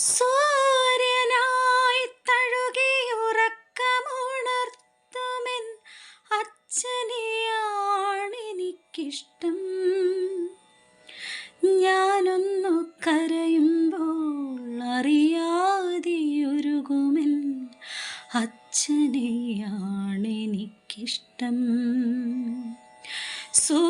സൂര്യനായി തഴുകിയുറക്കമുണർത്തുമെൻ അച്ഛനെയാണെനിക്കിഷ്ടം. ഞാനൊന്നു കരയുമ്പോൾ അറിയാതെയൊരുകുമെൻ അച്ഛനെയാണെനിക്കിഷ്ടം. സൂര്യനായി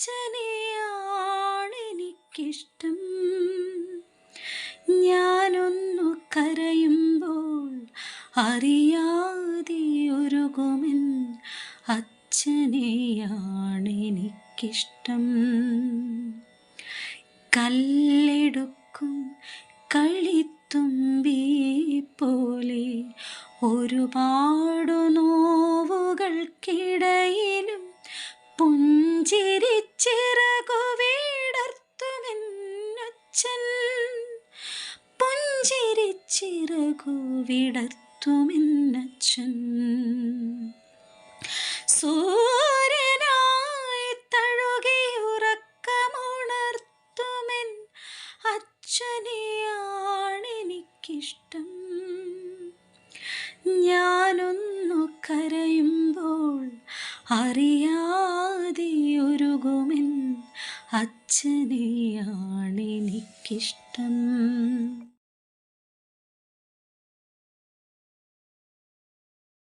അച്ഛനെയാണെനിക്കിഷ്ടം ഞാനൊന്നു കരയുമ്പോൾ അറിയാതെ അറിയാതെയൊരുകുമെൻ അച്ഛനെയാണെനിക്കിഷ്ടം കല്ലെടുക്കും കളിത്തുമ്പി പോലെ ഒരുപാടു നോവുകൾക്കിടയിലും പുഞ്ചിരിച്ചിറകു പുഞ്ചിരിച്ചിറകു വിടർത്തുമെന്നച്ഛൻ. സൂര്യനായി അച്ഛനെയാണ് അച്ഛനെയാണെനിക്കിഷ്ടം. ഞാനൊന്നു കരയുമ്പോൾ അറിയാതെ ഒരുകുമെൻ അച്ഛനെയാണെനിക്കിഷ്ടം.